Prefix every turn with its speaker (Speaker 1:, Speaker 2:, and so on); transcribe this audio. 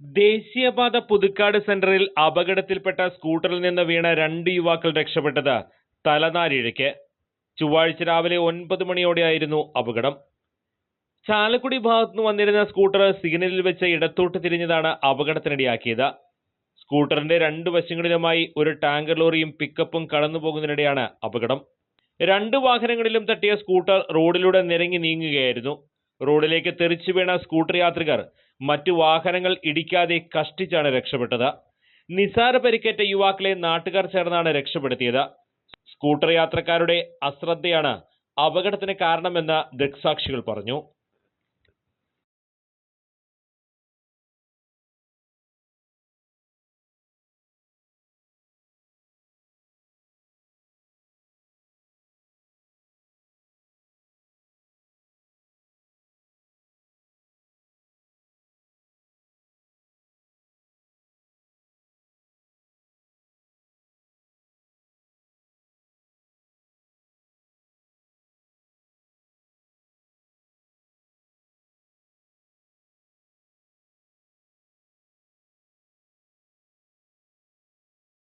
Speaker 1: ദേശീയപാത പുതുക്കാട് സെന്ററിൽ അപകടത്തിൽപ്പെട്ട സ്കൂട്ടറിൽ നിന്ന് വീണ രണ്ട് യുവാക്കൾ രക്ഷപ്പെട്ടത് തലനാരിഴയ്ക്ക്. ചൊവ്വാഴ്ച രാവിലെ ഒൻപത് മണിയോടെയായിരുന്നു അപകടം. ചാലക്കുടി ഭാഗത്തുനിന്ന് വന്നിരുന്ന സ്കൂട്ടർ സിഗ്നലിൽ വെച്ച് ഇടത്തോട്ട് തിരിഞ്ഞതാണ് അപകടത്തിനിടയാക്കിയത്. സ്കൂട്ടറിന്റെ രണ്ട് വശങ്ങളിലുമായി ഒരു ടാങ്കർ ലോറിയും പിക്കപ്പും കടന്നു പോകുന്നതിനിടെയാണ് അപകടം. രണ്ട് വാഹനങ്ങളിലും തട്ടിയ സ്കൂട്ടർ റോഡിലൂടെ നിരങ്ങി നീങ്ങുകയായിരുന്നു. റോഡിലേക്ക് തെറിച്ചു വീണ സ്കൂട്ടർ യാത്രികർ മറ്റു വാഹനങ്ങൾ ഇടിക്കാതെ കഷ്ടിച്ചാണ് രക്ഷപ്പെട്ടത്. നിസാര പരിക്കേറ്റ യുവാക്കളെ നാട്ടുകാർ ചേർന്നാണ് രക്ഷപ്പെടുത്തിയത്. സ്കൂട്ടർ യാത്രക്കാരുടെ അശ്രദ്ധയാണ് അപകടത്തിന് കാരണമെന്ന് ദൃക്സാക്ഷികൾ പറഞ്ഞു.